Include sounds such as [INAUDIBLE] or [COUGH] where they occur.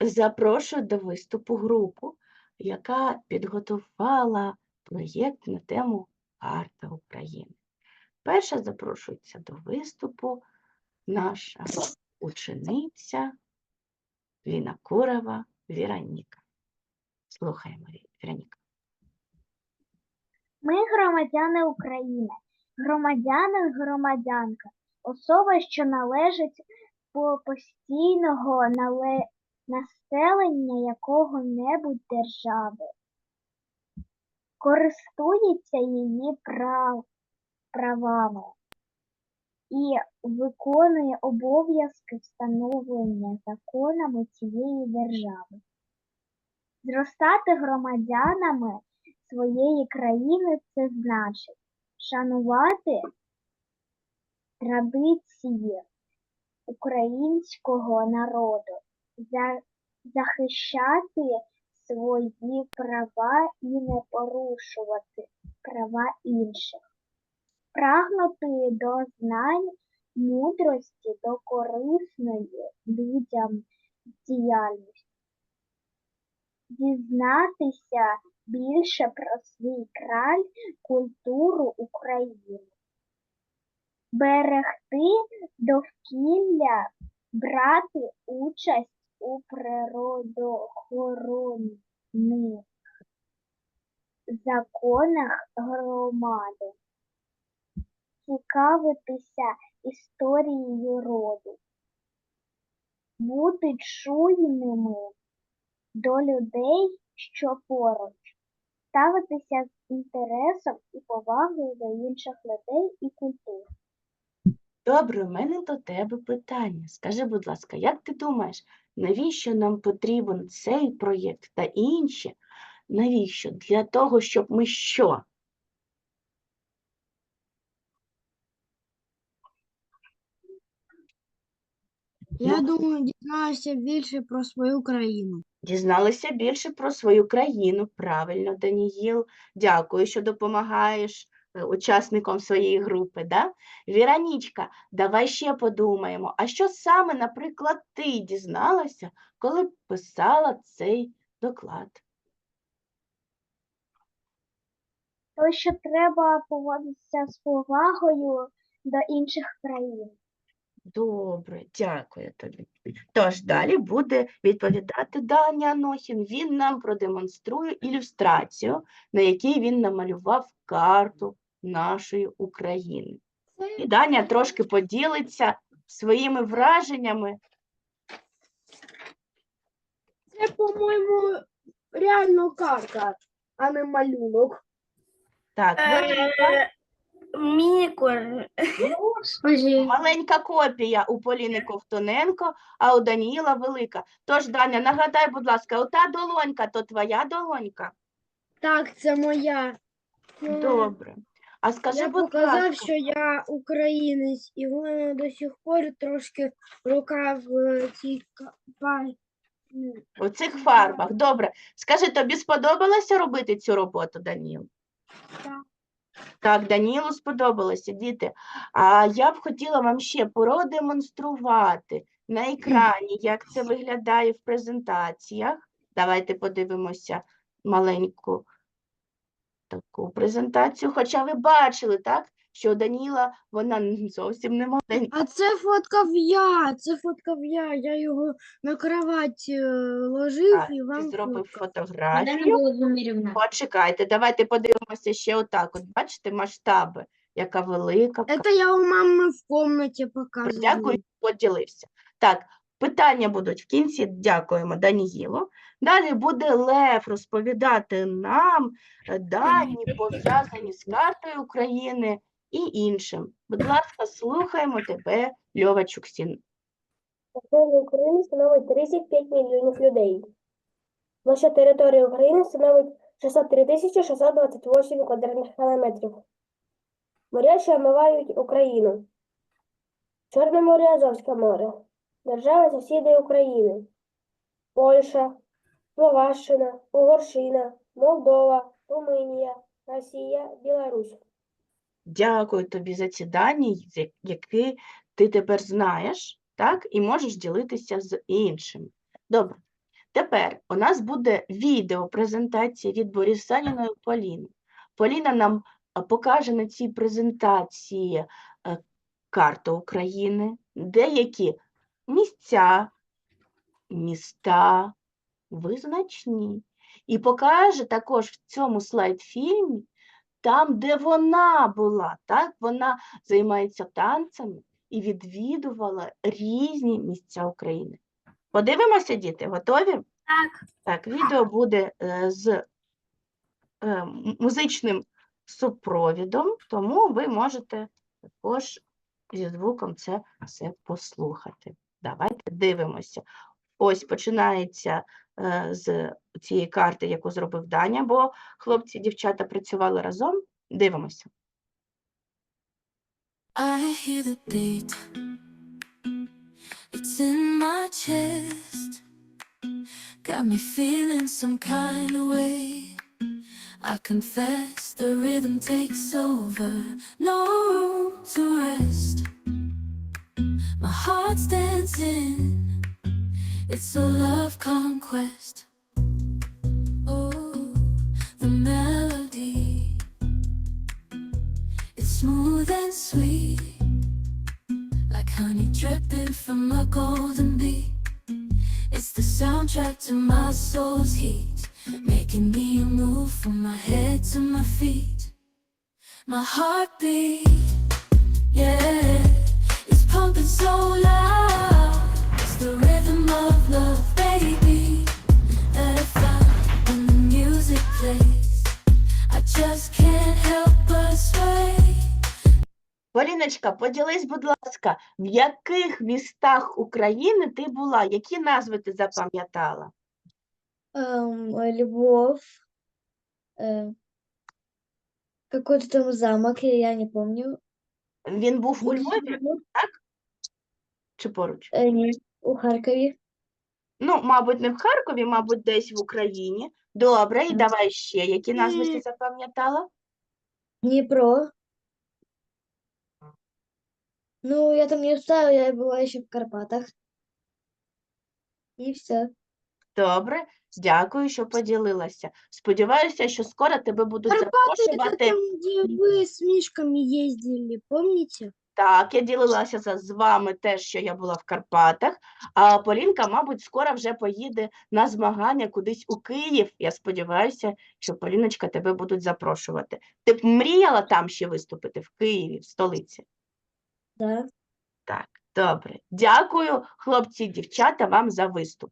запрошую до виступу групу, яка підготувала проєкт на тему Карта України. Перша запрошується до виступу наша учениця Ліна Курева Віроніка. Слухаємо, Ві- Віроніка. Ми громадяни України, громадянин, громадянка, особа, що належить по постійного нале... населення якого-небудь держави, користується її прав... правами і виконує обов'язки встановлення законами цієї держави. Зростати громадянами своєї країни це значить шанувати традиції українського народу, за- захищати свої права і не порушувати права інших, прагнути до знань, мудрості, до корисної людям діяльності, дізнатися більше про свій край, культуру України, берегти довкілля, брати участь у природоохоронних законах громади, цікавитися історією роду, бути чуйними до людей, що поруч, ставитися з інтересом і повагою до інших людей і культур. Добре, у мене до тебе питання. Скажи, будь ласка, як ти думаєш, навіщо нам потрібен цей проєкт та інші? Навіщо? Для того, щоб ми що? Я Ну. думаю, дізналася більше про свою країну. Дізналися більше про свою країну. Правильно, Даніїл. Дякую, що допомагаєш е, учасникам своєї групи. Да? Віронічка, давай ще подумаємо, а що саме, наприклад, ти дізналася, коли писала цей доклад? То, що треба поводитися з повагою до інших країн. Добре, дякую тобі. Тож далі буде відповідати Даня Анохін. Він нам продемонструє ілюстрацію, на якій він намалював карту нашої України. І Даня трошки поділиться своїми враженнями. Це, по-моєму, реально карта, а не малюнок. Так, Мінікор. маленька копія у Поліни Ковтоненко, а у Даніїла велика. Тож, Даня, нагадай, будь ласка, ота долонька, то твоя долонька? Так, це моя. Добре. А скажи, Я будь показав, ласка, що я українець, і в мене до сих пор трошки рука в цій ну, У цих фарбах. Добре. Скажи, тобі сподобалося робити цю роботу, Даніл? Так. Так, Данілу сподобалося, діти. А я б хотіла вам ще продемонструвати на екрані, як це виглядає в презентаціях. Давайте подивимося маленьку таку презентацію. Хоча ви бачили, так, що у Даніла вона н- [LAUGHS] зовсім не маленька. А це фоткав я, це фоткав я. Я його на кровать е, ложив Так, і ти вам зробив фоткав. фотографію. Почекайте, давайте подивимося ще отак. От бачите масштаби, яка велика. ка- Это я у мамы в комнате показывала. Дякую, що поділився. Так, питання будуть в кінці. Дякуємо Даніїлу. Далі буде Лев розповідати нам е, дані, пов'язані з картою України і іншим. Будь ласка, слухаємо тебе, Льова Чуксін. Населення України становить 35 мільйонів людей. Площа території України становить 603 тисячі 628 квадратних кілометрів. Моря, що омивають Україну. Чорне море, Азовське море. Держави сусіди України. Польща, Словаччина, Угорщина, Молдова, Румунія, Росія, Білорусь. Дякую тобі за ці дані, які ти тепер знаєш, так, і можеш ділитися з іншими. Добре. Тепер у нас буде відеопрезентація від Борисаніної Поліни. Поліна нам е, покаже на цій презентації е, карту України, деякі місця, міста, визначні. І покаже також в цьому слайд-фільмі, там, де вона була, так? Вона займається танцями і відвідувала різні місця України. Подивимося, діти, готові? Так. Так, відео буде е, з е, музичним супровідом, тому ви можете також зі звуком це все послухати. Давайте дивимося. Ось починається е, з цієї карти, яку зробив Даня, бо хлопці і дівчата працювали разом. Дивимося. I hear the beat. It's in my chest. Got me feeling some kind of way. I confess the rhythm takes over. No room to rest. Heart's dancing. It's a love conquest. Oh, the melody. It's smooth and sweet, like honey dripping from a golden bee. It's the soundtrack to my soul's heat, making me move from my head to my feet. My heartbeat, yeah, pumping so loud. It's the rhythm of love, baby, that I found when the music plays. I just can't help but sway. Поліночка, поділись, будь ласка, в яких містах України ти була? Які назви ти запам'ятала? Эм, Львов, э, какой-то там замок, я не помню. Він був у Львові чи поруч? Э, нет, у Харькове. Ну, мабуть, не в Харкові, мабуть, десь в Україні. Добре, і Мгм. давай ще, які назви ти М. запам'ятала? Днепро. Ну, я там не встала, я была еще в Карпатах. И все. Добре, дякую, що поділилася. Сподіваюся, що скоро тебе будуть Карпаты это запрошувати. там, где вы с мишками ездили, помните? Так, я ділилася з вами теж, що я була в Карпатах, а Полінка, мабуть, скоро вже поїде на змагання кудись у Київ. Я сподіваюся, що Поліночка тебе будуть запрошувати. Ти б мріяла там ще виступити в Києві, в столиці? Да. Так, добре. Дякую, хлопці і дівчата, вам за виступ.